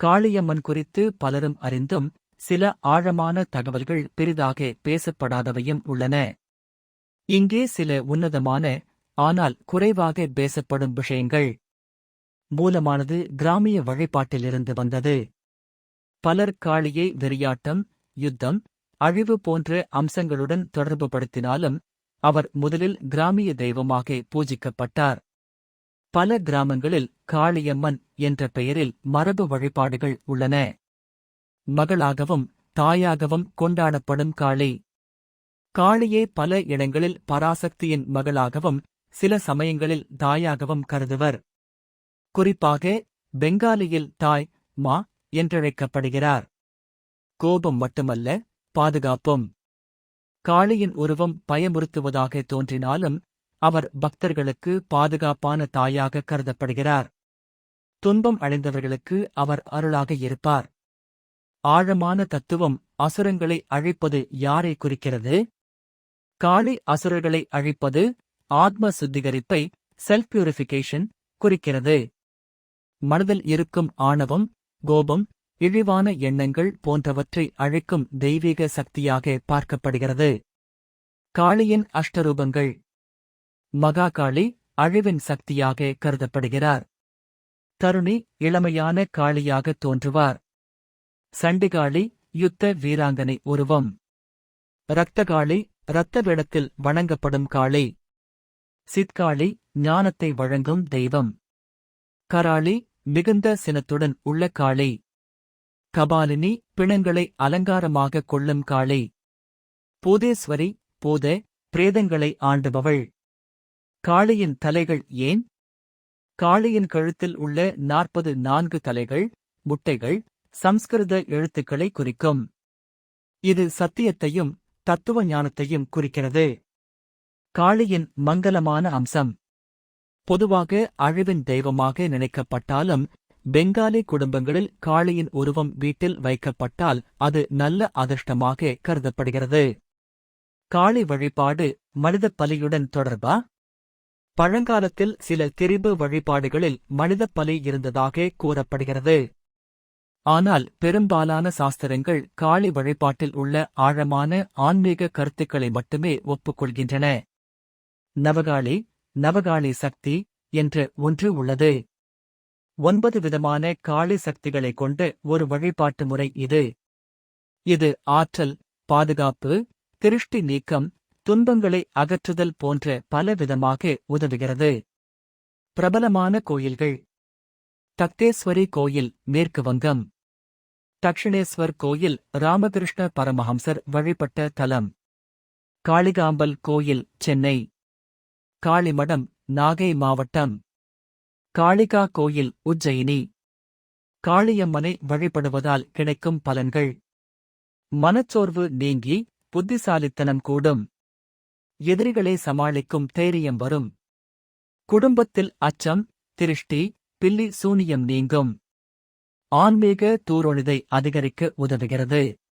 காளியம்மன் குறித்து பலரும் அறிந்தும் சில ஆழமான தகவல்கள் பெரிதாக பேசப்படாதவையும் உள்ளன. இங்கே சில உன்னதமான ஆனால் குறைவாக பேசப்படும் விஷயங்கள். மூலமானது கிராமிய வழிபாட்டிலிருந்து வந்தது. பலர் காளியை வெறியாட்டம் யுத்தம் அழிவு போன்ற அம்சங்களுடன் தொடர்புபடுத்தினாலும் அவர் முதலில் கிராமிய தெய்வமாக பூஜிக்கப்பட்டார். பல கிராமங்களில் காளியம்மன் என்ற பெயரில் மரபு வழிபாடுகள் உள்ளன. மகளாகவும் தாயாகவும் கொண்டாடப்படும் காளி. காளியே பல இடங்களில் பராசக்தியின் மகளாகவும் சில சமயங்களில் தாயாகவும் கருதுவர். குறிப்பாக பெங்காலியில் தாய் மா என்றழைக்கப்படுகிறார். கோபம் மட்டுமல்ல பாதுகாப்பும். காளியின் உருவம் பயமுறுத்துவதாக தோன்றினாலும் அவர் பக்தர்களுக்கு பாதுகாப்பான தாயாக கருதப்படுகிறார். துன்பம் அடைந்தவர்களுக்கு அவர் அருளாக இருப்பார். ஆழமான தத்துவம் அசுரங்களை அழிப்பது யாரை குறிக்கிறது? காளி அசுரர்களை அழிப்பது ஆத்ம சுத்திகரிப்பை செல்ஃப் பியூரிஃபிகேஷன் குறிக்கிறது. மனதில் இருக்கும் ஆணவம் கோபம் இழிவான எண்ணங்கள் போன்றவற்றை அழிக்கும் தெய்வீக சக்தியாக பார்க்கப்படுகிறது. காளியின் அஷ்டரூபங்கள் மகாகாளி அழிவின் சக்தியாக கருதப்படுகிறார். தருணி இளமையான காளியாக தோன்றுவார். சண்டிகாளி யுத்த வீராங்கனை உருவம். இரத்தகாளி இரத்த வேடத்தில் வணங்கப்படும் காளி. சித்காளி ஞானத்தை வழங்கும் தெய்வம். கராளி மிகுந்த சினத்துடன் உள்ள காளி. கபாலினி பிணங்களை அலங்காரமாக கொள்ளும் காளி. பூதேஸ்வரி பூத பிரேதங்களை ஆண்டுபவள். காளியின் தலைகள் ஏன்? காளியின் கழுத்தில் உள்ள நாற்பது நான்கு தலைகள் முட்டைகள் சம்ஸ்கிருத எழுத்துக்களை குறிக்கும். இது சத்தியத்தையும் தத்துவ ஞானத்தையும் குறிக்கிறது. காளியின் மங்கலமான அம்சம். பொதுவாக அழிவின் தெய்வமாக நினைக்கப்பட்டாலும் பெங்காலி குடும்பங்களில் காளியின் உருவம் வீட்டில் வைக்கப்பட்டால் அது நல்ல அதிர்ஷ்டமாக கருதப்படுகிறது. காளி வழிபாடு மனித பலியுடன் தொடர்பா? பழங்காலத்தில் சில திரிபு வழிபாடுகளில் மனித பலி இருந்ததாக கூறப்படுகிறது. ஆனால் பெரும்பாலான சாஸ்திரங்கள் காளி வழிபாட்டில் உள்ள ஆழமான ஆன்மீக கருத்துக்களை மட்டுமே ஒப்புக்கொள்கின்றன. நவகாளி நவகாளி சக்தி என்ற ஒன்று உள்ளது. ஒன்பது விதமான காளி சக்திகளைக் கொண்ட ஒரு வழிபாட்டு முறை இது. இது ஆற்றல் பாதுகாப்பு திருஷ்டி நீக்கம் துன்பங்களை அகற்றுதல் போன்ற பலவிதமாக உதவுகிறது. பிரபலமான கோயில்கள். தக்தேஸ்வரி கோயில் மேற்கு வங்கம். தக்ஷிணேஸ்வர் கோயில் ராமகிருஷ்ண பரமஹம்சர் வழிபட்ட தலம். காளிகாம்பல் கோயில் சென்னை. காளிமடம் நாகை மாவட்டம். காளிகா கோயில் உஜ்ஜயினி. காளியம்மனை வழிபடுவதால் கிடைக்கும் பலன்கள். மனச்சோர்வு நீங்கி புத்திசாலித்தனம் கூடும். எதிரிகளை சமாளிக்கும் தைரியம் வரும். குடும்பத்தில் அச்சம் திருஷ்டி பில்லி சூனியம் நீங்கும். ஆன்மீக தூரொழிதை அதிகரிக்க உதவுகிறது.